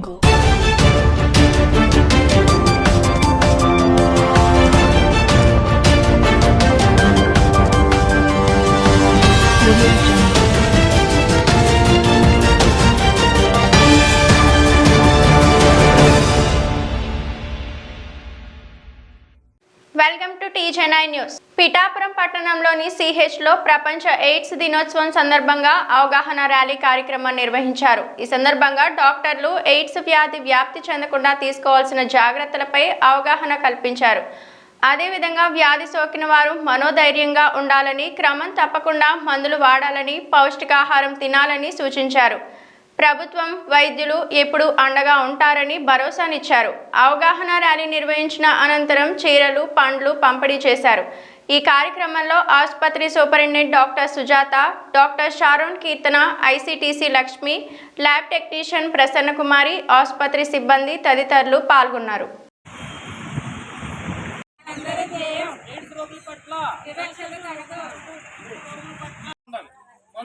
jungle. Welcome to TJNI news. Pithapuram పట్టణంలోని సిహెచ్లో ప్రపంచ ఎయిడ్స్ దినోత్సవం సందర్భంగా అవగాహన ర్యాలీ కార్యక్రమం నిర్వహించారు. ఈ సందర్భంగా డాక్టర్లు ఎయిడ్స్ వ్యాధి వ్యాప్తి చెందకుండా తీసుకోవాల్సిన జాగ్రత్తలపై అవగాహన కల్పించారు. అదేవిధంగా వ్యాధి సోకిన వారు మనోధైర్యంగా ఉండాలని క్రమం తప్పకుండా మందులు వాడాలని పౌష్టికాహారం తినాలని సూచించారు. ప్రభుత్వం వైద్యులు ఎప్పుడు అండగా ఉంటారని భరోసానిచ్చారు. అవగాహన ర్యాలీ నిర్వహించిన అనంతరం చీరలు పండ్లు పంపిణీ చేశారు. ఈ కార్యక్రమంలో ఆసుపత్రి superintendent doctor Sujatha doctor Sharon Keerthana ICTC Lakshmi lab technician Prasanna Kumari ఆసుపత్రి సిబ్బంది తదితరులు పాల్గొన్నారు. పట్ల.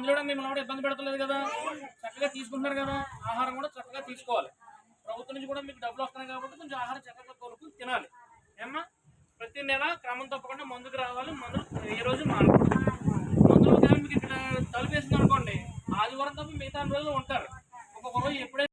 మందులు కూడా మిమ్మల్ని కూడా ఇబ్బంది పెడతలేదు కదా? చక్కగా తీసుకుంటున్నారు కదా? ఆహారం కూడా చక్కగా తీసుకోవాలి. ప్రభుత్వం నుంచి కూడా మీకు డబ్బులు వస్తున్నాయి కాబట్టి కొంచెం ఆహారం చక్కగా కొనుక్కుని తినాలి. ఏమన్నా ప్రతి నెల క్రమం తప్పకుండా మందుకు రావాలి. మందులు ఏ రోజు మానకూడదు. మందులు కానీ మీకు ఇక్కడ తలుపు వేసింది అనుకోండి ఆదివారం తప్ప మిగతా రోజులు ఉంటారు. ఒక్కొక్క రోజు ఎప్పుడైతే